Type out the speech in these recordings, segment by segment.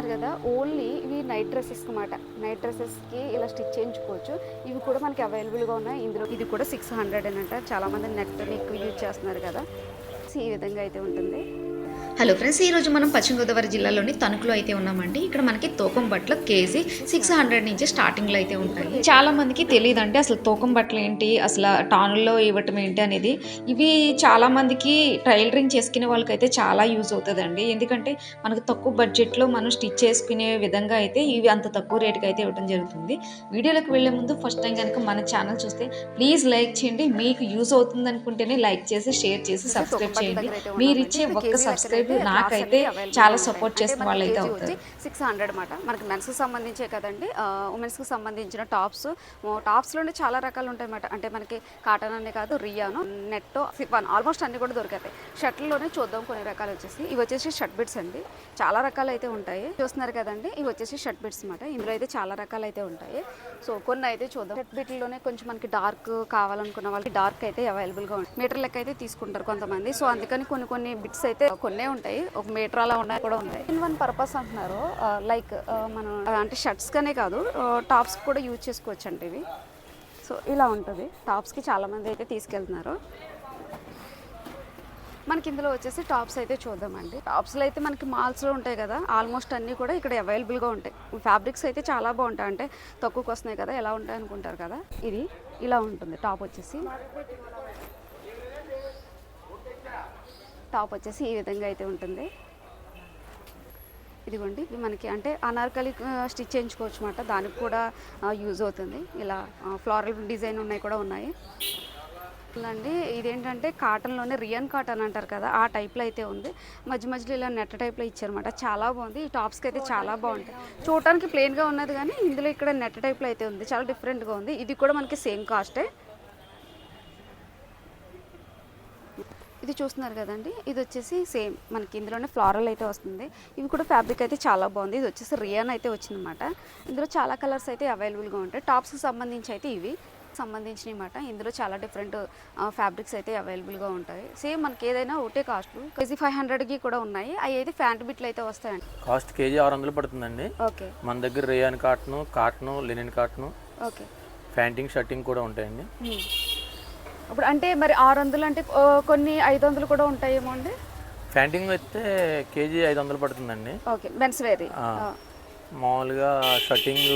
చూస్తున్నారు కదా ఓన్లీ ఇవి నైట్ డ్రెస్సెస్ అనమాట నైట్ డ్రెస్సెస్కి ఇలా స్టిచ్ చేయించుకోవచ్చు. ఇవి కూడా మనకి అవైలబుల్గా ఉన్నాయి. ఇందులో ఇది కూడా సిక్స్ హండ్రెడ్ అని అంట చాలామంది నెట్ని ఎక్కువ యూజ్ చేస్తున్నారు కదా. ఈ విధంగా అయితే ఉంటుంది. హలో ఫ్రెండ్స్ ఈ రోజు మనం పశ్చిమ గోదావరి జిల్లాలోని తణుకులో అయితే ఉన్నామండి. ఇక్కడ మనకి తూకం బట్టలు కేజీ సిక్స్ హండ్రెడ్ నుంచి స్టార్టింగ్లో అయితే ఉంటాయి. చాలా మందికి తెలియదు అంటే అసలు తూకం బట్టలు ఏంటి అసలు టానుల్లో ఇవ్వటం ఏంటి అనేది. ఇవి చాలా మందికి టైలరింగ్ చేసుకునే వాళ్ళకైతే చాలా యూజ్ అవుతుందండి. ఎందుకంటే మనకు తక్కువ బడ్జెట్లో మనం స్టిచ్ చేసుకునే విధంగా అయితే ఇవి అంత తక్కువ రేటుకి అయితే ఇవ్వడం జరుగుతుంది. వీడియోలోకి వెళ్ళే ముందు ఫస్ట్ టైం కనుక మన ఛానల్ చూస్తే ప్లీజ్ లైక్ చేయండి. మీకు యూజ్ అవుతుంది అనుకుంటేనే లైక్ చేసి షేర్ చేసి సబ్స్క్రైబ్ చేయండి. మీరు ఇచ్చే ఒక్క సబ్స్క్రైబ్ నాకైతే చాలా సపోర్ట్ చేసిన వాళ్ళు అయితే అవుతారు. సిక్స్ హండ్రెడ్ అనమాట మనకి మెన్స్కి సంబంధించే కదండి ఉమెన్స్కి సంబంధించిన టాప్స్ టాప్స్లోనే చాలా రకాలు ఉంటాయి అన్నమాట. అంటే మనకి కాటన్ అనే కాదు రియాను నెట్ సిఫాన్ ఆల్మోస్ట్ అన్ని కూడా దొరుకుతాయి షర్ట్లోనే చూద్దాం కొన్ని రకాలు వచ్చేసి. ఇవి వచ్చేసి షర్ట్ బిట్స్ అండి. చాలా రకాలు అయితే ఉంటాయి. చూస్తున్నారు కదండి ఇవి వచ్చేసి షర్ట్ బిట్స్ అనమాట ఇందులో అయితే చాలా రకాలు అయితే ఉంటాయి. సో కొన్ని అయితే చూద్దాం. షర్ట్ బిట్లోనే కొంచెం మనకి డార్క్ కావాలనుకున్న వాళ్ళకి డార్క్ అయితే అవైలబుల్గా ఉంటుంది మీటర్ లెక్క అయితే తీసుకుంటారు కొంతమంది. సో అందుకని కొన్ని కొన్ని బిట్స్ అయితే కొన్నే ఉంటాయి. ఒక మీటర్ అలా ఉన్నాయి కూడా ఉంటాయి. ఇన్ వన్ పర్పస్ అంటున్నారు. లైక్ మనం ఆ, అంటే షర్ట్స్ కనే కాదు. టాప్స్ కూడా యూజ్ చేసుకోవచ్చు అండి ఇవి. సో ఇలా ఉంటుంది. టాప్స్కి చాలామంది అయితే తీసుకెళ్తున్నారు. మనకి ఇందులో వచ్చేసి టాప్స్ అయితే చూద్దామండి. టాప్స్లో అయితే మనకి మాల్స్లో ఉంటాయి కదా. ఆల్మోస్ట్ అన్నీ కూడా ఇక్కడ అవైలబుల్గా ఉంటాయి. ఫ్యాబ్రిక్స్ అయితే చాలా బాగుంటాయి. అంటే తక్కువకి వస్తున్నాయి కదా. ఎలా ఉంటాయి అనుకుంటారు కదా. ఇది ఇలా ఉంటుంది. టాప్ వచ్చేసి. టాప్ వచ్చేసి ఈ విధంగా అయితే ఉంటుంది. ఇదిగోండి మనకి అంటే అనార్కలి స్టిచ్ చేయించుకోవచ్చు అనమాట దానికి కూడా యూజ్ అవుతుంది. ఇలా ఫ్లోరల్ డిజైన్ ఉన్నాయి కూడా ఉన్నాయి. అండి ఇదేంటంటే కాటన్లోనే రియన్ కాటన్ అంటారు కదా ఆ టైప్లో అయితే ఉంది. మధ్య మధ్యలో ఇలా నెట్ టైప్లో ఇచ్చారన్నమాట. చాలా బాగుంది. ఈ టాప్స్కి అయితే చాలా బాగుంటాయి. చూడటానికి ప్లెయిన్గా ఉన్నది కానీ ఇందులో ఇక్కడ నెట్ టైప్లో అయితే ఉంది. చాలా డిఫరెంట్గా ఉంది. ఇది కూడా మనకి సేమ్ కాస్టే ఇది చూస్తున్నారు కదండి. ఇది వచ్చేసి సేమ్ మనకి ఇందులోనే ఫ్లారల్ అయితే వస్తుంది. ఇవి కూడా ఫ్యాబ్రిక్ అయితే చాలా బాగుంది. ఇది వచ్చేసి రియాన్ అయితే వచ్చిందన్నమాట. ఇందులో చాలా కలర్స్ అయితే అవైలబుల్గా ఉంటాయి. టాప్స్కి సంబంధించి అయితే ఇవి సంబంధించినవి మాట ఇందులో చాలా డిఫరెంట్ ఫ్యాబ్రిక్స్ అయితే అవైలబుల్గా ఉంటాయి. సేమ్ మనకి ఏదైనా ఒకటే కాస్ట్. కేజీ ఫైవ్ హండ్రెడ్కి కూడా ఉన్నాయి. అవి అయితే ఫ్యాంట్ బిట్లు అయితే వస్తాయండి. కాస్ట్ కేజీ ఆరు వందలు పడుతుందండి. ఓకే. మన దగ్గర rayon cotton cotton linen cotton okay. Panting shirting కూడా ఉంటాయండి. ఇప్పుడు అంటే మరి ఆరు వందలు అంటే కొన్ని ఐదు వందలు కూడా ఉంటాయేమో అండి? ప్యాంటింగ్ అయితే కేజీ ఐదు వందలు పడుతుందండి. ఓకే మెన్స్ వేర్ మామూలుగా షర్టింగ్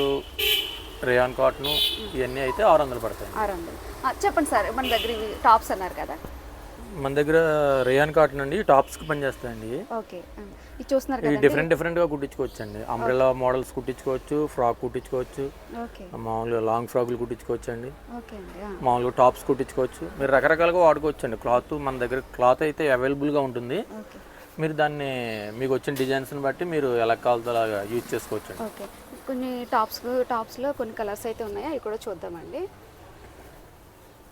రేయాన్ కాటను ఇవన్నీ అయితే ఆరు వందలు పడతాయి. ఆరు వందలు చెప్పండి సార్ మన దగ్గర టాప్స్ అన్నారు కదా. మన దగ్గర రేయాన్ కాటన్ అండి టాప్స్కి పనిచేస్తాయండి. ఇవి. ఓకే ఇది చూస్తున్నారు కదా డిఫరెంట్ డిఫరెంట్గా కుట్టించుకోవచ్చు అండి అంబ్రెలా మోడల్స్ కుట్టించుకోవచ్చు ఫ్రాక్ కుట్టించుకోవచ్చు మామూలుగా లాంగ్ ఫ్రాకులు కుట్టించుకోవచ్చు అండి మామూలుగా టాప్స్ కుట్టించుకోవచ్చు. మీరు రకరకాలుగా వాడుకోవచ్చు అండి క్లాత్ మన దగ్గర క్లాత్ అయితే అవైలబుల్గా ఉంటుంది. ఓకే. మీరు దాన్ని మీకు వచ్చిన డిజైన్స్ని బట్టి మీరు ఎలా కావాలో అలాగా యూజ్ చేసుకోవచ్చు అండి ఓకే. కొన్ని టాప్స్ టాప్స్లో కొన్ని కలర్స్ అయితే ఉన్నాయి? అవి కూడా చూద్దామండి.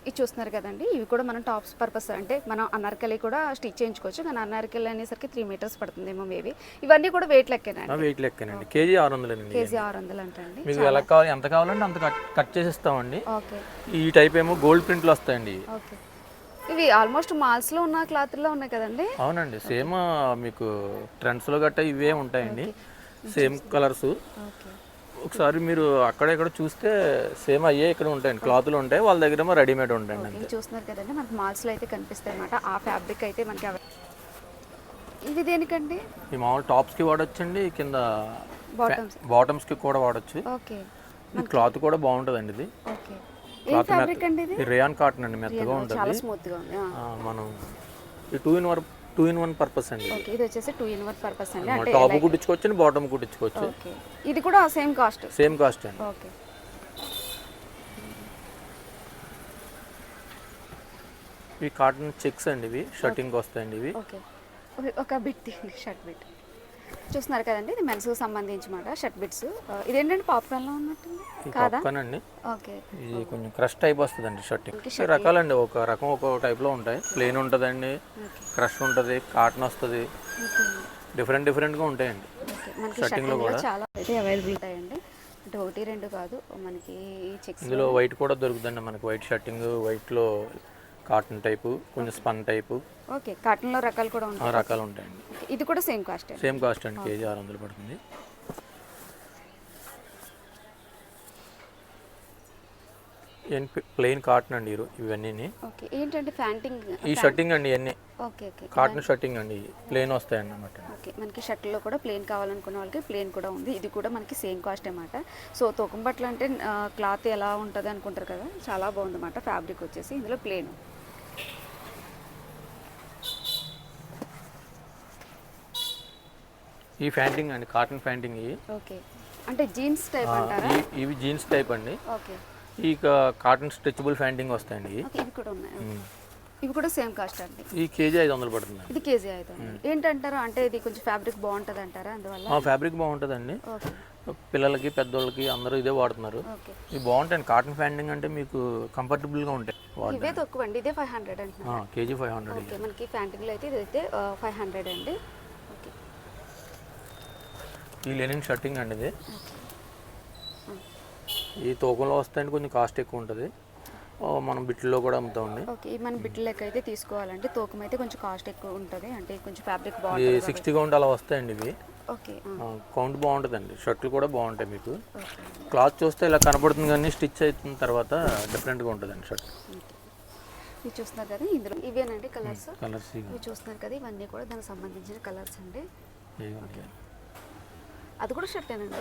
ఇది చూస్తున్నారు కదండి ఇవి కూడా మనం టాప్స్ పర్పస్ అంటే మనం అనార్కలి కూడా స్టిచ్ చేయించుకోవచ్చు. కానీ అనార్కలి అనేసరికి త్రీ మీటర్స్ పడుతుందేమో మేబీ ఇవన్నీ కూడా వెయిట్ లెక్కేనండి వెయిట్ లెక్కనండి. కేజీ ఆరు వందలండి కేజీ ఆరు వందలు అంటండి మీకు ఎలా కావాలి ఎంత కావాలంటే అంత కట్ చేసిస్తామండి. ఓకే. ఈ టైప్ ఏమో గోల్డ్ ప్రింట్లు వస్తాయండి. ఓకే. ఇవి ఆల్మోస్ట్ మాల్స్లో ఉన్న క్లాత్లో ఉన్నాయి కదండి? అవునండి. సేమ్ మీకు ట్రెండ్స్లో గట్టా ఇవే ఉంటాయండి. Same colours okay. ఒకసారి మీరు అక్కడ ఇక్కడ చూస్తే సేమ్ అయ్యే ఇక్కడ ఉంటాయండి. క్లాత్లు ఉంటాయి వాళ్ళ దగ్గర ఏమో రెడీమేడ్ ఉంటాయండి ఇవి చూస్తున్నారు కదండి మనకి మాల్స్లో అయితే కనిపిస్తాయి అన్నమాట. ఆ ఫ్యాబ్రిక్ అయితే మనకి ఇది దేనికండి? ఈ మామూలు టాప్స్కి వాడొచ్చండి కింద బాటమ్స్ బాటమ్స్కి కూడా వాడచ్చు. ఓకే. ఈ క్లాత్ కూడా బాగుంటుందండి ఇది. ఓకే. ఏ ఫ్యాబ్రిక్ అండి ఇది? ఈ రేయాన్ కాటన్ అండి మెత్తగా ఉంటుంది చాలా స్మూత్గా ఉంది ఆ. ఆ, మనం ఈ two in one two in one purpose అండి ఓకే ఇది వచ్చేసి టూ ఇన్ వన్ పర్పస్ అండి. అంటే టాప్ కుట్టించుకోవచ్చు బాటమ్ కుట్టించుకోవచ్చు. ఓకే. ఇది కూడా సేమ్ కాస్ట్. సేమ్ కాస్ట్ అండి. ఓకే. ఇవి కాటన్ చెక్స్ అండి ఇవి షర్టింగ్ వస్తాయండి ఇవి. ఓకే. ఒక- బిట్ తీయండి షర్ట్ బిట్. చూస్తున్నారు కదండి ఇది మెన్స్కి సంబంధించి మాట షర్ట్ బిట్స్. ఇదేంటంటే పాప్కార్న్లో ఉన్నట్టుంది? ఈ కాదా? ఓకే. ఇది కొంచెం క్రష్ టైప్ వస్తుందండి షర్టింగ్ రకాలండి ఒక రకం ఒక టైప్లో ఉంటాయి. ప్లెయిన్ ఉంటుందండి క్రష్ ఉంటుంది కాటన్ వస్తుంది. డిఫరెంట్ డిఫరెంట్గా ఉంటాయండి. లో షర్టింగ్లో చాలా అయితే అవైలబుల్ ఉంటాయండి. అంటే ఒకటి రెండు కాదు మనకి ఇందులో వైట్ కూడా దొరుకుతుందండి మనకి వైట్ షర్టింగ్ వైట్లో కాటన్ టైపు కొంచెం స్పన్ టైపు. ఓకే కాటన్లో రకాలు కూడా ఉంటాయి. రకాలు ఉంటాయండి ఇది కూడా సేమ్ కాస్ట్ సేమ్ కాస్ట్ అండి కేజీ ఆరు వందలు పడుతుంది. ప్లెయిన్ కాటన్ అండి ఇవన్నీ ఏంటంటే ఫ్యాంటింగ్? ఈ షర్టింగ్ అండి ఇవన్నీ. కాటన్ షర్టింగ్ అండి ప్లెయిన్ వస్తాయి అన్నమాట ఓకే మనకి షర్ట్లో కూడా ప్లెయిన్ కావాలనుకున్న వాళ్ళకి ప్లెయిన్ కూడా ఉంది. ఇది కూడా మనకి సేమ్ కాస్ట్ అనమాట సో తొక్కం బట్టలు అంటే క్లాత్ ఎలా ఉంటుంది అనుకుంటారు కదా చాలా బాగుంది బాగుందన్నమాట. ఫ్యాబ్రిక్ వచ్చేసి ఇందులో ప్లెయిన్. ఈ ఫ్యాంటింగ్ అండి కాటన్ ఫ్యాంటింగ్ ఇవి. ఓకే. అంటే జీన్స్ టైప్ అంటారా? ఇవి జీన్స్ టైప్ అండి. ఓకే. ఈ కాటన్ స్ట్రెచబుల్ ఫ్యాంటింగ్ వస్తాయండి ఇవి. కూడా ఉన్నాయి. ఇవి కూడా సేమ్ కాస్ట్ అండి. ఈ కేజీ ఐదు వందలు పడుతుంది ఇది కేజీ అవుతుంది ఏంటంటారు? అంటే ఇది కొంచెం ఫ్యాబ్రిక్ బాగుంటుంది అంటారా అందువల్ల? ఆ ఫ్యాబ్రిక్ బాగుంటుందండి. ఓకే. పిల్లలకి పెద్దోళ్ళకి అందరూ ఇదే వాడుతున్నారు. ఇవి బాగుంటాయండి. కాటన్ ఫ్యాంటింగ్ అంటే మీకు కంఫర్టబుల్గా ఉంటాయి ఇవే తక్కువ అండి. ఇదే ఫైవ్ హండ్రెడ్ అంటున్నారు. కేజీ ఫైవ్ హండ్రెడ్ మనకి ఫ్యాంటింగ్లో అయితే ఇది అయితే ఫైవ్ హండ్రెడ్ అండి. ఈ లెనిన్ షర్టింగ్ అండి ఇది. ఈ తూకంలో వస్తాయండి కొంచెం కాస్ట్ ఎక్కువ ఉంటుంది. మనం బిట్లో కూడా అమ్ముతామండి. ఓకే మన బిడ్డ లెక్క అయితే తీసుకోవాలంటే తూకం అయితే కొంచెం కాస్ట్ ఎక్కువ ఉంటుంది. అంటే కొంచెం ఫ్యాబ్రిక్ బాగుంటుంది సిక్స్టీ కౌంట్ అలా వస్తాయండి ఇవి. ఓకే కౌంట్ బాగుంటుందండి. షర్ట్లు కూడా బాగుంటాయి మీకు. ఓకే. క్లాత్ చూస్తే ఇలా కనబడుతుంది కానీ స్టిచ్ అయిన తర్వాత డిఫరెంట్గా ఉంటుందండి షర్ట్. ఇవి చూస్తున్నారు కదా ఇందులో ఇవేనండి కలర్స్? కలర్స్ ఇవి. చూస్తున్నారు కదా ఇవన్నీ కూడా దానికి సంబంధించిన కలర్స్ అండి. అది కూడా షర్టేనండి.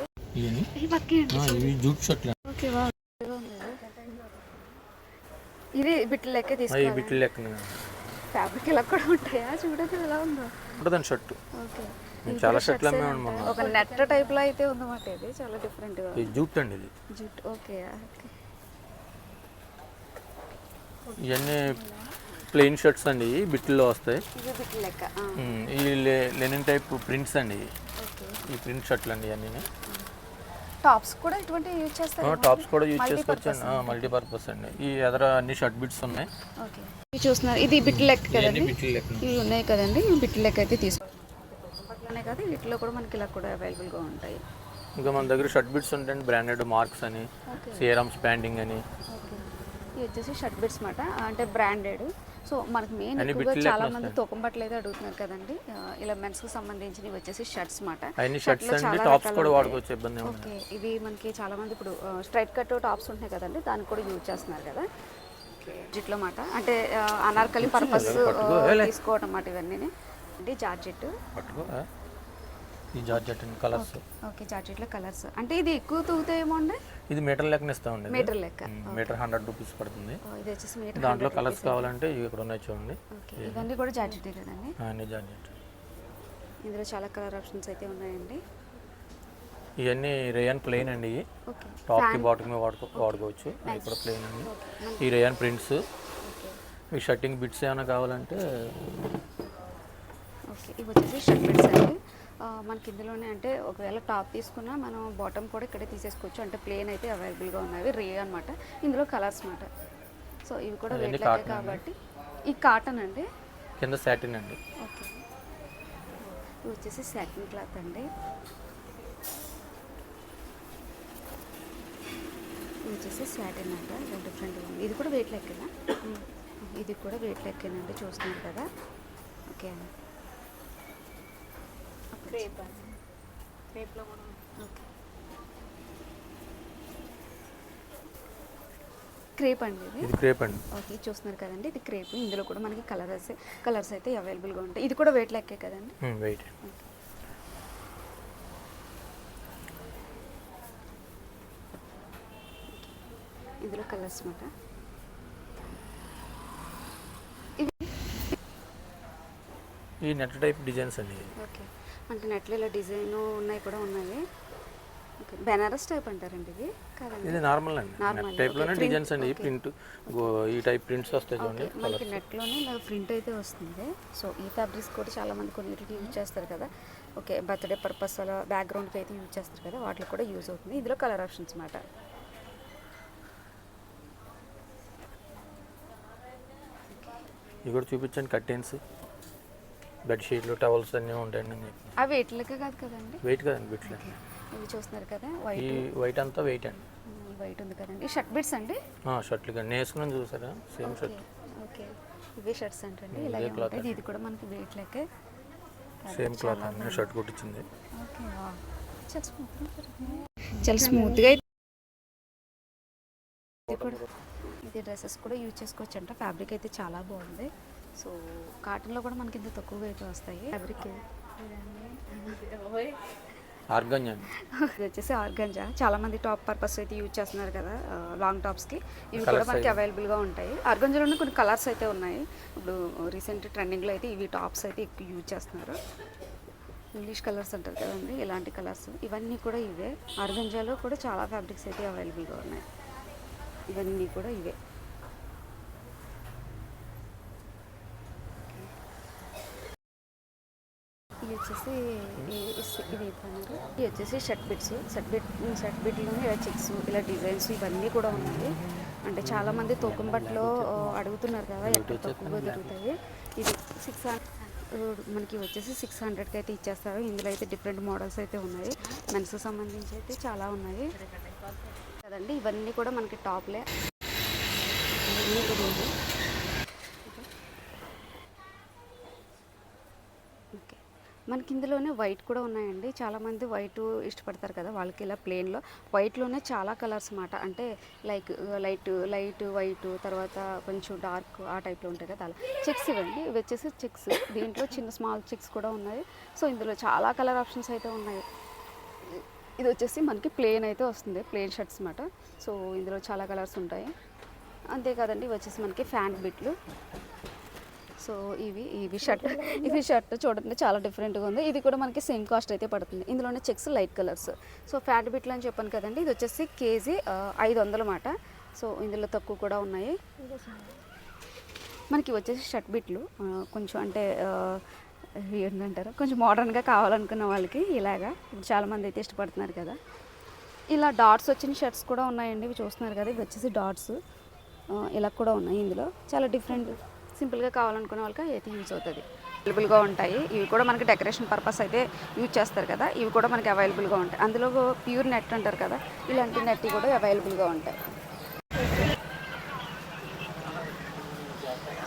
జూట్ షర్ట్లు ఓకే వా ఇది బిట్ల లెక్క తీసుకోవాలి బిట్లు లెక్కన. ఫ్యాబ్రిక్ ఇలా కూడా ఉంటాయా? చూడండి ఎలా ఉందో. ఉంటుందండి షర్ట్. ఓకే. చాలా షర్ట్లు అమ్మేవాడిని మొన్న ఒక నెట్ టైప్లో అయితే ఉందన్నమాట ఇది. చాలా డిఫరెంట్గా ఇది జూట్ అండి ఇది. జుట్టు ఓకే ఇవన్నీ ప్లెయిన్ షర్ట్స్ అండి బిట్లో వస్తాయి. ఇది బిట్ల లెక్క ఈ లెనిన్ టైప్ ప్రింట్స్ అండి. ఈ ప్రింట్ షర్ట్లు అండి ఇవన్నీ టాప్స్ కూడా ఇటువంటి యూజ్ చేస్తారు టాప్స్ కూడా యూజ్ చేసుకోవచ్చు మల్టీపర్పస్ అండి. ఈ ఎదర అన్ని షర్ట్ బిట్స్ ఉన్నాయి. ఓకే. ఇవి చూస్తున్నారు. ఇది లెక్క ఇవన్నీ కదండి? ఇవి ఉన్నాయి కదండి. ఈ బిట్ల లెక్క అయితే అట్లానే కదా వీటిలో కూడా మనకి ఇలా కూడా అవైలబుల్గా ఉంటాయి. ఇంకా మన దగ్గర షర్ట్ బిట్స్ ఉంటాయండి. బ్రాండెడ్ మార్క్స్ అని ఓకే. సియరమ్స్ బ్యాండింగ్ అని. ఓకే. ఇవి వచ్చేసి షర్ట్ బిట్స్ మాట అంటే బ్రాండెడ్ సో మనకి మెయిన్ ఎక్కువగా చాలా మంది తూకం బట్టలు అయితే అడుగుతున్నారు కదండి. ఇలా మెన్స్కి సంబంధించినవి వచ్చేసి షర్ట్స్ మాట. ఓకే ఇవి మనకి చాలా మంది ఇప్పుడు స్ట్రైట్ కట్ టాప్స్ ఉంటాయి కదండి దానికి కూడా యూజ్ చేస్తున్నారు కదా. జిట్లో మాట. అంటే అనార్కలి పర్పస్. తీసుకోవడం మాట ఇవన్నీ అంటే జార్జెట్? ఈ జార్జెట్ కలర్స్ ఓకే జార్జెట్లో కలర్స్ అంటే ఇది ఎక్కువ తూగుతాయేమో అండి? ఇది మీటర్ లెక్కన ఇస్తామండి ఇది. మీటర్ లెక్క. మీటర్ హండ్రెడ్ రూపీస్ పడుతుంది. ఓ, ఇది వచ్చేసి మీటర్ దాంట్లో కలర్స్ కావాలంటే ఇవి ఇక్కడ ఉన్నాయి చూడండి ఇవన్నీ కూడా జార్జెటే కదండి అన్ని జార్జెట్. ఇందులో చాలా కలర్ ఆప్షన్స్ అయితే ఉన్నాయండి. ఇవన్నీ రేయన్ ప్లెయిన్ అండి టాప్కి బాటమ్కి వాడుకో వాడుకోవచ్చు. ఇవి కూడా ప్లెయిన్ అండి. ఈ రేయన్ ప్రింట్స్. ఈ షర్టింగ్ బిట్స్ ఏమైనా కావాలంటే ఓకే. ఇవి వచ్చేసి షర్ట్ బెడ్స్ అండి. మనకి ఇందులోనే అంటే ఒకవేళ టాప్ తీసుకున్నా మనం బాటమ్ కూడా ఇక్కడే తీసేసుకోవచ్చు. అంటే ప్లేన్ అయితే అవైలబుల్గా ఉన్నాయి రే అనమాట ఇందులో కలర్స్ అన్నమాట సో ఇవి కూడా వెయిట్ కాబట్టి. ఈ కాటన్ అండి? కింద సాటిన్ అండి. ఓకే. ఇవి వచ్చేసి సాటిన్ క్లాత్ అండి. ఇది వచ్చేసి సాటిన్ అంట. డిఫరెంట్గా ఉంది ఇది కూడా వెయిట్ లెక్కనా ఇది కూడా వెయిట్ లెక్కేనండి చూస్తున్నారు కదా. ఓకే అండి. క్రేప్ క్రేప్లో కూడా ఓకే. క్రేప్ అండి ఇది? ఇది క్రేప్ అండి. ఓకే చూస్తున్నారు కదండి ఇది క్రేప్ ఇందులో కూడా మనకి కలర్స్ కలర్స్ అయితే అవైలబుల్గా ఉంటాయి. ఇది కూడా వెయిట్ లెక్కే కదండి? వెయిట్ ఇందులో కలర్స్ మాట. ఈ నెట్ టైప్ డిజైన్స్ అండి. ఓకే. మనకి నెట్లో ఇలా డిజైన్ ఉన్నాయి కూడా ఉన్నాయి. బెనారస్ టైప్ అంటారండి ఇది? కాదండి. ఇది నార్మల్ అండి. నెట్ టైప్లోనే. డిజైన్స్ అండి. ప్రింట్ ఈ టైప్ ప్రింట్స్ వస్తాయి చూడండి మనకి నెట్లోనే ఇలా ప్రింట్ అయితే వస్తుంది. సో ఈ ఫ్యాబ్రిక్స్ కూడా చాలా మంది కొన్నిటికి యూజ్ చేస్తారు కదా. ఓకే. బర్త్డే పర్పస్ అలా బ్యాక్గ్రౌండ్కి అయితే యూజ్ చేస్తారు కదా. వాటికి కూడా యూజ్ అవుతుంది. ఇందులో కలర్ ఆప్షన్స్ మాట ఇవి కూడా చూపించండి కర్టెన్స్. బెడ్షీట్లు టవల్స్ అన్నీ ఉంటాయండి అవి వెయిట్లకే కాదు కదండి? వెయిట్ కదండి బిట్లు ఇవి చూస్తున్నారు కదా ఈ వైట్ వైట్ అంతా వెయిట్ అండి. వైట్ ఉంది కదండి. షర్ట్ బిట్స్ అండి? షర్ట్లు కానీ వేసుకుని చూసారా? సేమ్ షర్ట్ ఓకే ఇవే షర్ట్స్ అంటండి. ఇలాగే cloth ఉంటాయి. ఇది కూడా మనకి వెయిట్ లెక్కే. సేమ్ క్లాత్ అండి. షర్ట్ కుట్టించింది. ఓకే చాలా స్మూత్ చాలా స్మూత్గా ఇది డ్రెస్సెస్ కూడా యూజ్ చేసుకోవచ్చు అంట ఫ్యాబ్రిక్ అయితే చాలా బాగుంది. సో కాటన్లో కూడా మనకి ఇంత తక్కువగా అయితే వస్తాయి. ఫ్యాబ్రిక్ ఆర్గంజ్ ఇది వచ్చేసి ఆర్గంజా. చాలా మంది టాప్ పర్పస్ అయితే యూజ్ చేస్తున్నారు కదా లాంగ్ టాప్స్కి ఇవి కూడా మనకి అవైలబుల్గా ఉంటాయి. ఆర్గంజాలోనే కొన్ని కలర్స్ అయితే ఉన్నాయి. ఇప్పుడు రీసెంట్ ట్రెండింగ్లో అయితే ఇవి టాప్స్ అయితే ఎక్కువ యూజ్ చేస్తున్నారు. ఇంగ్లీష్ కలర్స్ అంటారు కదండి ఇలాంటి కలర్స్ ఇవన్నీ కూడా ఇవే. ఆర్గంజాలో కూడా చాలా ఫ్యాబ్రిక్స్ అయితే అవైలబుల్గా ఉన్నాయి. ఇవన్నీ కూడా ఇవే ఇది వచ్చేసి ఇది ఇస్- ఇది వచ్చేసి shirt bits. Shirt bit shirt బిట్లోనే ఇలా చెక్స్ ఇలా డిజైన్స్ ఇవన్నీ కూడా ఉన్నాయి. అంటే చాలా మంది తూకం బట్టలో అడుగుతున్నారు కదా ఎక్కడ తక్కువగా దొరుకుతాయి. ఇది సిక్స్ మనకి వచ్చేసి సిక్స్ హండ్రెడ్కి అయితే ఇచ్చేస్తారు. ఇందులో అయితే డిఫరెంట్ మోడల్స్ అయితే ఉన్నాయి. మెన్స్కి సంబంధించి అయితే చాలా ఉన్నాయి. కదండి ఇవన్నీ కూడా మనకి టాప్లే ఇవన్నీ కూడా ఇవి. ఓకే మనకి ఇందులోనే వైట్ కూడా ఉన్నాయండి. చాలామంది వైట్ ఇష్టపడతారు కదా వాళ్ళకి ఇలా ప్లెయిన్లో వైట్లోనే చాలా కలర్స్ అన్నమాట. అంటే లైక్ లైట్ లైట్ వైట్ తర్వాత కొంచెం డార్క్ ఆ టైప్లో ఉంటాయి కదా అలా. చెక్స్ ఇవ్వండి ఇవి వచ్చేసి చెక్స్ దీంట్లో చిన్న స్మాల్ చెక్స్ కూడా ఉన్నాయి. సో ఇందులో చాలా కలర్ ఆప్షన్స్ అయితే ఉన్నాయి. ఇది వచ్చేసి మనకి ప్లేన్ అయితే వస్తుంది. ప్లేన్ షర్ట్స్ అన్నమాట. సో ఇందులో చాలా కలర్స్ ఉంటాయి. అంతేకాదండి ఇవి వచ్చేసి మనకి ఫ్యాంట్ బిట్లు సో ఇవి ఇవి షర్ట్. ఇది షర్ట్ చూడండి చాలా డిఫరెంట్గా ఉంది. ఇది కూడా మనకి సేమ్ కాస్ట్ అయితే పడుతుంది. ఇందులోనే చెక్స్ లైట్ కలర్స్. సో ఫ్యాట్ బిట్లు అని చెప్పాను కదండి ఇది వచ్చేసి కేజీ ఐదు వందలు మాట. సో ఇందులో తక్కువ కూడా ఉన్నాయి. మనకి వచ్చేసి షర్ట్ బిట్లు కొంచెం అంటే ఏంటంటారు? కొంచెం మోడర్న్గా కావాలనుకున్న వాళ్ళకి ఇలాగా. చాలామంది అయితే ఇష్టపడుతున్నారు కదా. ఇలా డాట్స్ వచ్చిన షర్ట్స్ కూడా ఉన్నాయండి. ఇవి చూస్తున్నారు కదా ఇవి వచ్చేసి డాట్స్. ఇలా కూడా ఉన్నాయి ఇందులో. చాలా డిఫరెంట్ సింపుల్గా కావాలనుకునే వాళ్ళకి అయితే యూజ్ అవుతుంది. అవైలబుల్గా ఉంటాయి. ఇవి కూడా మనకి డెకరేషన్ పర్పస్ అయితే యూజ్ చేస్తారు కదా ఇవి కూడా మనకి అవైలబుల్గా ఉంటాయి. అందులో ప్యూర్ నెట్ అంటారు కదా ఇలాంటి నెట్ కూడా అవైలబుల్గా ఉంటాయి.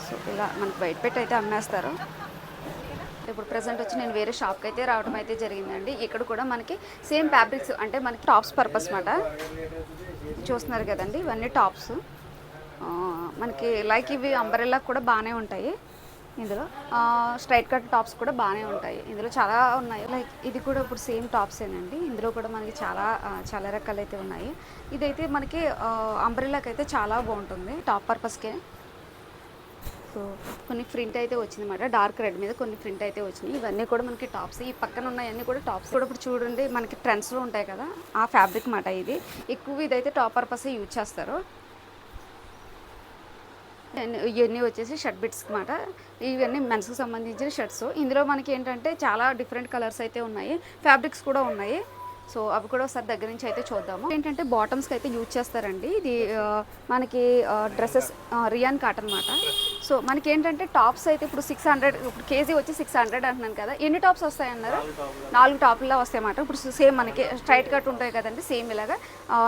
సో ఇలా మనకి బయట పెట్టి అయితే అమ్మేస్తారు. ఇప్పుడు ప్రజెంట్ వచ్చి నేను వేరే షాప్కి అయితే రావడం అయితే జరిగిందండి. ఇక్కడ కూడా మనకి సేమ్ ఫ్యాబ్రిక్స్ అంటే మనకి టాప్స్ పర్పస్ మాట. చూస్తున్నారు కదండి ఇవన్నీ టాప్స్ మనకి లైక్ ఇవి అంబరెల్లా కూడా బాగానే ఉంటాయి. ఇందులో స్ట్రైట్ కట్ టాప్స్ కూడా బాగానే ఉంటాయి. ఇందులో చాలా ఉన్నాయి. లైక్ ఇది కూడా ఇప్పుడు సేమ్ టాప్సేనండి ఇందులో కూడా మనకి చాలా చాలా రకాలు అయితే ఉన్నాయి. ఇదైతే మనకి అంబ్రెల్లాకి అయితే చాలా బాగుంటుంది. టాప్ పర్పస్కే సో కొన్ని ప్రింట్ అయితే వచ్చిందన్నమాట. డార్క్ రెడ్ మీద కొన్ని ప్రింట్ అయితే వచ్చినాయి. ఇవన్నీ కూడా మనకి టాప్స్ ఈ పక్కన ఉన్నాయన్నీ కూడా టాప్స్ కూడా ఇప్పుడు చూడండి మనకి ట్రెండ్స్లో ఉంటాయి కదా. ఆ ఫ్యాబ్రిక్ మాట ఇది. ఎక్కువ ఇదైతే టాప్ పర్పస్ యూజ్ చేస్తారు. ఇవన్నీ వచ్చేసి షర్ట్ బిట్స్ మాట ఇవన్నీ మెన్స్కి సంబంధించిన షర్ట్స్. ఇందులో మనకి ఏంటంటే చాలా డిఫరెంట్ కలర్స్ అయితే ఉన్నాయి. ఫ్యాబ్రిక్స్ కూడా ఉన్నాయి. సో అవి కూడా ఒకసారి దగ్గర నుంచి అయితే చూద్దాము. ఏంటంటే బాటమ్స్కి అయితే యూజ్ చేస్తారండి. ఇది మనకి డ్రెస్సెస్ రియాన్ కాటన్ అనమాట సో మనకి ఏంటంటే టాప్స్ అయితే ఇప్పుడు సిక్స్ హండ్రెడ్ ఇప్పుడు కేజీ వచ్చి సిక్స్ హండ్రెడ్ అంటున్నాను కదా. ఎన్ని టాప్స్ వస్తాయన్నారు? నాలుగు టాపుల్లో వస్తాయి అన్నమాట. ఇప్పుడు సేమ్ మనకి స్ట్రైట్ కట్ ఉంటాయి కదండి సేమ్ ఇలాగా.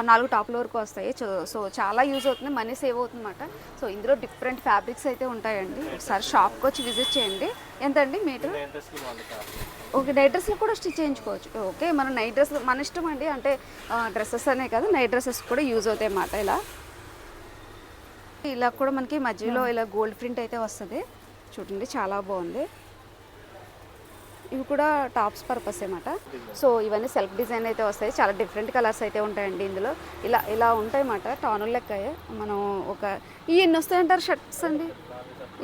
నాలుగు టాపుల వరకు వస్తాయి. సో- సో చాలా యూజ్ అవుతుంది మనీ సేవ్ అవుతుంది అనమాట సో ఇందులో డిఫరెంట్ ఫ్యాబ్రిక్స్ అయితే ఉంటాయండి. ఒకసారి షాప్కి వచ్చి విజిట్ చేయండి. ఎంతండి మీటర్? ఓకే నైట్ డ్రెస్లు కూడా స్టిచ్ చేయించుకోవచ్చు. ఓకే మన నైట్ డ్రెస్ మన ఇష్టం అండి. అంటే డ్రెస్సెస్ అనే కాదు నైట్ డ్రెస్సెస్ కూడా యూజ్ అవుతాయి అన్నమాట ఇలా. ఇలా కూడా మనకి మధ్యలో ఇలా గోల్డ్ ప్రింట్ అయితే వస్తుంది. చూడండి చాలా బాగుంది. ఇవి కూడా టాప్స్ పర్పస్ అన్నమాట సో ఇవన్నీ సెల్ఫ్ డిజైన్ అయితే వస్తాయి. చాలా డిఫరెంట్ కలర్స్ అయితే ఉంటాయండి ఇందులో. ఇలా ఇలా ఉంటాయి అన్నమాట టానుల లెక్క మనం ఒక ఈ ఎన్ని వస్తాయంటారు షర్ట్స్ అండి?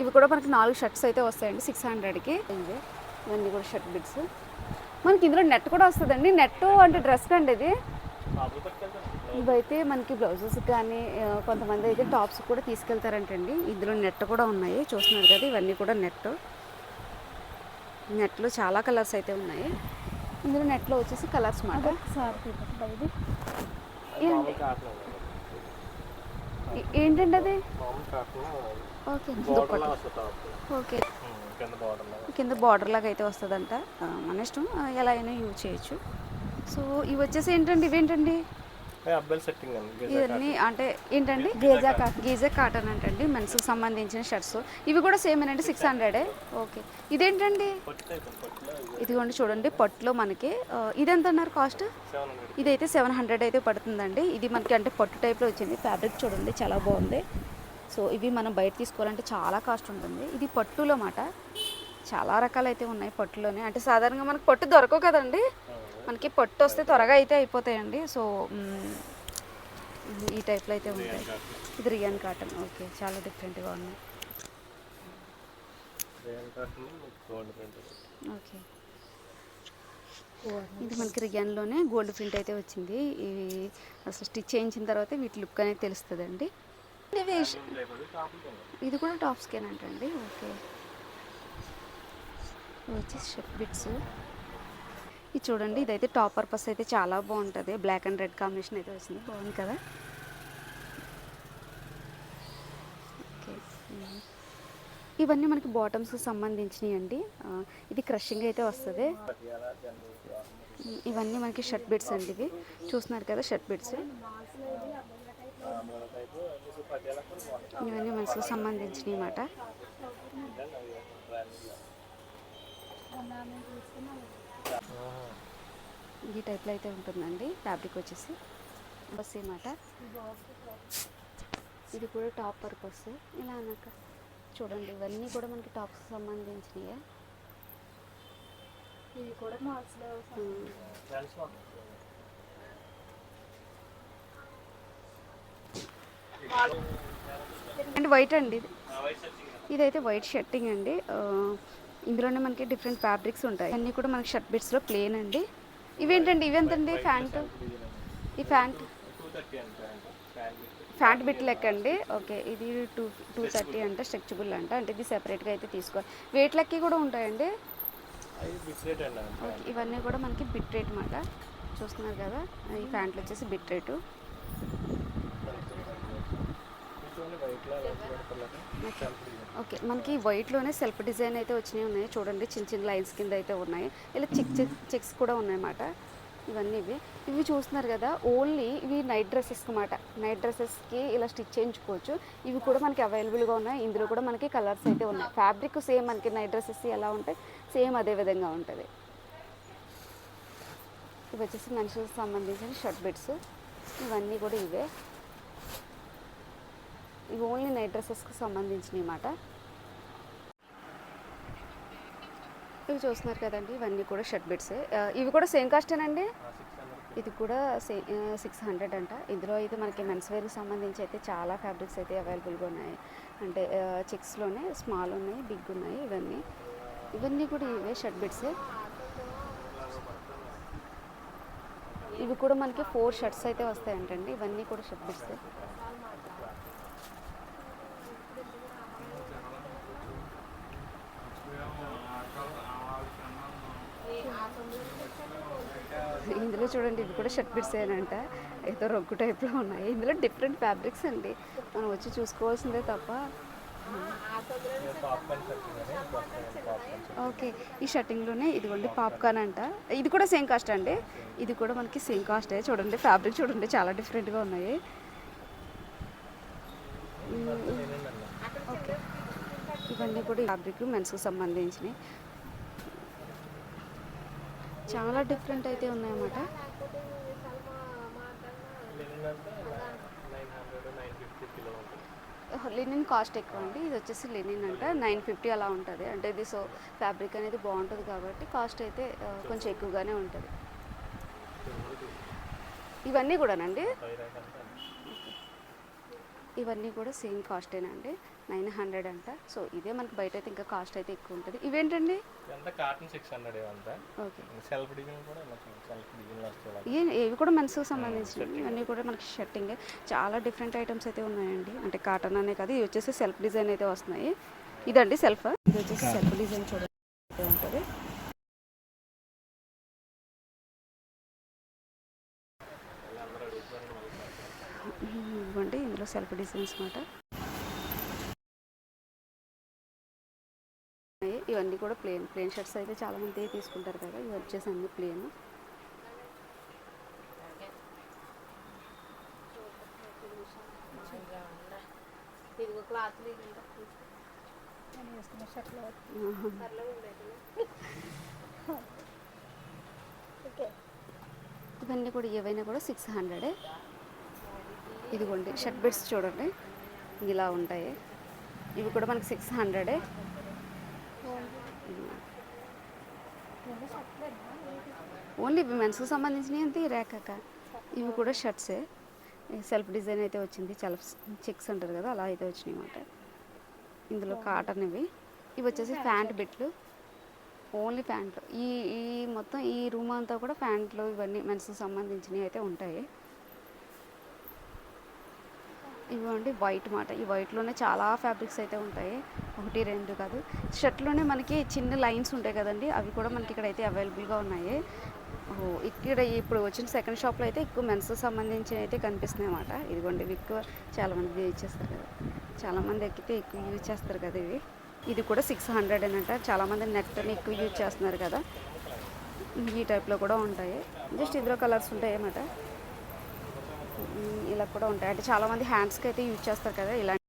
ఇవి కూడా మనకి నాలుగు షర్ట్స్ అయితే వస్తాయండి సిక్స్ హండ్రెడ్కి ఇవి ఇవన్నీ కూడా షర్ట్ బిట్స్. మనకి ఇందులో నెట్ కూడా వస్తుందండి. నెట్ అంటే డ్రెస్ కండి ఇది. ఇవైతే మనకి బ్లౌజెస్ కానీ కొంతమంది అయితే టాప్స్ కూడా తీసుకెళ్తారంటండి. ఇందులో నెట్ కూడా ఉన్నాయి. చూస్తున్నారు కదా ఇవన్నీ కూడా నెట్. నెట్లో చాలా కలర్స్ అయితే ఉన్నాయి. ఇందులో నెట్లో వచ్చేసి కలర్స్ మాట. ఏంటండి అది? Okay okay. కింద బార్డర్ లాగా. అయితే వస్తుందంట. మన ఇష్టం ఎలా అయినా యూజ్ చేయొచ్చు. సో ఇవి వచ్చేసి ఏంటండి ఇవేంటండి? ఇవన్నీ అంటే ఏంటండి? గేజా గేజా కాటన్ అంటండి మెన్స్కి సంబంధించిన షర్ట్స్ ఇవి కూడా సేమ్ ఏనండి సిక్స్ హండ్రెడే ఓకే. ఇదేంటండి? ఇదిగోండి చూడండి పట్టులో మనకి ఆ, ఇదెంత అన్నారు కాస్ట్ ఇదైతే సెవెన్ హండ్రెడ్ అయితే పడుతుందండి. ఇది మనకి అంటే పట్టు టైప్లో వచ్చింది. ఫ్యాబ్రిక్ చూడండి చాలా బాగుంది. సో ఇవి మనం బయట తీసుకోవాలంటే చాలా కాస్ట్ ఉంటుంది. ఇది పట్టులో మాట చాలా రకాలు అయితే ఉన్నాయి పట్టులోనే అంటే సాధారణంగా మనకు పట్టు దొరకవు కదండి? మనకి పట్టు వస్తే త్వరగా అయితే అయిపోతాయండి. సో ఈ టైప్లో అయితే ఉంటాయి. ఇది రియాన్ కాటన్. ఓకే చాలా డిఫరెంట్గా ఉన్నాయి. ఓకే. ఇది మనకి రియాన్లోనే గోల్డ్ ప్రింట్ అయితే వచ్చింది. ఇవి అసలు స్టిచ్ చేయించిన తర్వాత వీటి లుక్ అనేది తెలుస్తుంది అండి ఇవి ఇది కూడా టాప్ స్కేన్ అంటండి. ఓకే. వచ్చేసి వచ్చి షర్ట్ బిట్స్. ఇది చూడండి ఇదైతే టాప్ పర్పస్ అయితే చాలా బాగుంటుంది. బ్లాక్ అండ్ రెడ్ కాంబినేషన్ అయితే వచ్చింది బాగుంది కదా? ఇవన్నీ మనకి బాటమ్స్కి సంబంధించినవి అండి ఇది క్రషింగ్ అయితే వస్తుంది. ఇవన్నీ మనకి షర్ట్ బిట్స్ అండి ఇవి. చూస్తున్నారు కదా షర్ట్ బిట్స్ ఇవన్నీ మనసుకు సంబంధించినవి అన్నమాట. ఈ టైప్లో అయితే ఉంటుందండి. ఫ్యాబ్రిక్ వచ్చేసి బస్ అన్నమాట. ఇది కూడా టాప్ పర్పస్ ఇలా అనక చూడండి. ఇవన్నీ కూడా మనకి టాప్స్ సంబంధించినవి ఇది కూడా మాల్స్లో అండ్ వైట్ అండి ఇది. ఇదైతే వైట్ షర్టింగ్ అండి. ఇందులోనే మనకి డిఫరెంట్ ఫ్యాబ్రిక్స్ ఉంటాయి. అన్నీ కూడా మనకి షర్ట్ బిట్స్లో ప్లేన్ అండి. ఇవేంటండి? ఇవెంతండి ఫ్యాంట్ ఈ ఫ్యాంట్ ఫ్యాంట్ బిట్ లెక్క అండి ఓకే ఇది టూ టూ థర్టీ అంట స్ట్రెచబుల్ అంట. అంటే ఇది సెపరేట్గా అయితే తీసుకోవాలి. వెయిట్ లెక్కి కూడా ఉంటాయండి? ఓకే ఇవన్నీ కూడా మనకి బిట్ రేట్ మాట. చూస్తున్నారు కదా? ఈ ప్యాంట్లు వచ్చేసి బిట్ రేటు పెడతారు ఓకే మనకి వైట్లోనే సెల్ఫ్ డిజైన్ అయితే వచ్చినాయి ఉన్నాయి. చూడండి చిన్న చిన్న లైన్స్ కింద అయితే ఉన్నాయి. ఇలా చిక్ చిక్ చెక్స్ కూడా ఉన్నాయన్నమాట. ఇవన్నీ ఇవి. ఇవి చూస్తున్నారు కదా ఓన్లీ ఇవి నైట్ డ్రెస్సెస్ అన్నమాట. నైట్ డ్రెస్సెస్కి ఇలా స్టిచ్ చేయించుకోవచ్చు. ఇవి కూడా మనకి అవైలబుల్గా ఉన్నాయి. ఇందులో కూడా మనకి కలర్స్ అయితే ఉన్నాయి. ఫ్యాబ్రిక్ సేమ్ మనకి నైట్ డ్రెస్సెస్ ఎలా ఉంటాయి సేమ్ అదే విధంగా ఉంటుంది. ఇవి వచ్చేసి మనుషులకు సంబంధించిన షర్ట్ బిట్స్. ఇవన్నీ కూడా ఇవే. ఇవి ఓన్లీ నైట్ డ్రెస్సెస్కి సంబంధించినవి అన్నమాట ఇవి చూస్తున్నారు కదండి ఇవన్నీ కూడా షర్ట్ బిట్స్. ఇవి కూడా సేమ్ కాస్టేనండి? ఇది కూడా సే సిక్స్ హండ్రెడ్ అంట. ఇందులో అయితే మనకి మెన్స్ వేర్కి సంబంధించి అయితే చాలా ఫ్యాబ్రిక్స్ అయితే అవైలబుల్గా ఉన్నాయి. అంటే చెక్స్లోనే స్మాల్ ఉన్నాయి బిగ్ ఉన్నాయి ఇవన్నీ. ఇవన్నీ కూడా ఇవే షర్ట్ బిట్సే. ఇవి కూడా మనకి ఫోర్ షర్ట్స్ అయితే వస్తాయంటండి. ఇవన్నీ కూడా షర్ట్ బిట్సే. ఇందులో చూడండి ఇవి కూడా షర్ట్ బిట్స్ ఏనంట. ఏదో రొగ్గు టైప్లో ఉన్నాయి. ఇందులో డిఫరెంట్ ఫ్యాబ్రిక్స్ అండి. మనం వచ్చి చూసుకోవాల్సిందే తప్ప. ఓకే. ఈ షర్టింగ్లోనే ఇదిగోండి పాప్కార్న్ అంట. ఇది కూడా సేమ్ కాస్ట్ అండి. ఇది కూడా మనకి సేమ్ కాస్టే. చూడండి ఫ్యాబ్రిక్ చూడండి చాలా డిఫరెంట్గా ఉన్నాయి. ఓకే. ఇవన్నీ కూడా ఫ్యాబ్రిక్ మెన్స్కి సంబంధించినవి. చాలా డిఫరెంట్ అయితే ఉన్నాయన్నమాట. లినిన్ కాస్ట్ ఎక్కువ అండి ఇది వచ్చేసి లినిన్ అంట. నైన్ ఫిఫ్టీ అలా ఉంటుంది. అంటే ఇది సో ఫ్యాబ్రిక్ అనేది బాగుంటుంది కాబట్టి కాస్ట్ అయితే కొంచెం ఎక్కువగానే ఉంటుంది. ఇవన్నీ కూడానండి? ఇవన్నీ కూడా సేమ్ కాస్టేనండి నైన్ హండ్రెడ్ అంట. సో ఇదే మనకి బయట అయితే ఇంకా కాస్ట్ అయితే ఎక్కువ ఉంటుంది. ఇవేంటండి? ఇదంతా కాటన్ సిక్స్ హండ్రెడ్ ఇవంతా ఓకే. సెల్ఫ్ డిజైన్ కూడా సెల్ఫ్ ఇవి కూడా మెన్స్కి సంబంధించినవి. ఇవన్నీ కూడా మనకి షర్టింగ్ చాలా డిఫరెంట్ ఐటమ్స్ అయితే ఉన్నాయండి. అంటే కాటన్ అనే కాదు ఇది వచ్చేసి సెల్ఫ్ డిజైన్ అయితే వస్తున్నాయి. ఇదండి సెల్ఫ్ ఇది వచ్చేసి సెల్ఫ్ డిజైన్ చూడండి. ఉంటుంది ఇవ్వండి ఇందులో సెల్ఫ్ డిజైన్స్ మాట. ఇవన్నీ కూడా ప్లేన్ ప్లేన్ షర్ట్స్ అయితే చాలా మంది తీసుకుంటారు కదా ఇవి వచ్చేసి అన్ని ప్లేన్ ఇవన్నీ కూడా ఏవైనా కూడా సిక్స్ హండ్రెడే ఇదిగోండి షర్ట్ బెడ్స్ చూడండి. ఇలా ఉంటాయి. ఇవి కూడా మనకి సిక్స్ హండ్రెడే ఓన్లీ ఇవి ఓన్లీ మెన్స్కి సంబంధించినవి అంతే రేఖక. ఇవి కూడా షర్ట్సే సెల్ఫ్ డిజైన్ అయితే వచ్చింది. చాలా చెక్స్ అంటారు కదా అలా అయితే వచ్చినాయి అన్నమాట. ఇందులో కాటన్ ఇవి. ఇవి వచ్చేసి ప్యాంట్ బిట్లు. ఓన్లీ ప్యాంట్లు. ఈ ఈ మొత్తం ఈ రూమ్ అంతా కూడా ప్యాంట్లు ఇవన్నీ మెన్స్కి సంబంధించినవి అయితే ఉంటాయి. ఇవ్వండి వైట్ మాట. ఈ వైట్లోనే చాలా ఫ్యాబ్రిక్స్ అయితే ఉంటాయి. ఒకటి రెండు కాదు. షర్ట్లోనే మనకి చిన్న లైన్స్ ఉంటాయి కదండి. అవి కూడా మనకి ఇక్కడ అయితే అవైలబుల్గా ఉన్నాయి. ఇక్కడ ఇప్పుడు వచ్చిన సెకండ్ షాప్లో అయితే ఎక్కువ మెన్స్ సంబంధించి అయితే కనిపిస్తున్నాయి అన్నమాట. ఇదిగోండి ఇవి ఎక్కువ చాలామంది యూజ్ చేస్తారు కదా. చాలామంది ఎక్కితే ఎక్కువ యూజ్ చేస్తారు కదా ఇవి. ఇది కూడా సిక్స్ హండ్రెడ్ అంట. చాలామంది నెట్ని ఎక్కువ యూజ్ చేస్తున్నారు కదా. ఈ టైప్లో కూడా ఉంటాయి. జస్ట్ ఇందులో కలర్స్ ఉంటాయి అన్నమాట. ఇలా కూడా ఉంటాయి. అంటే చాలామంది హ్యాండ్స్కి అయితే యూజ్ చేస్తారు కదా ఇలా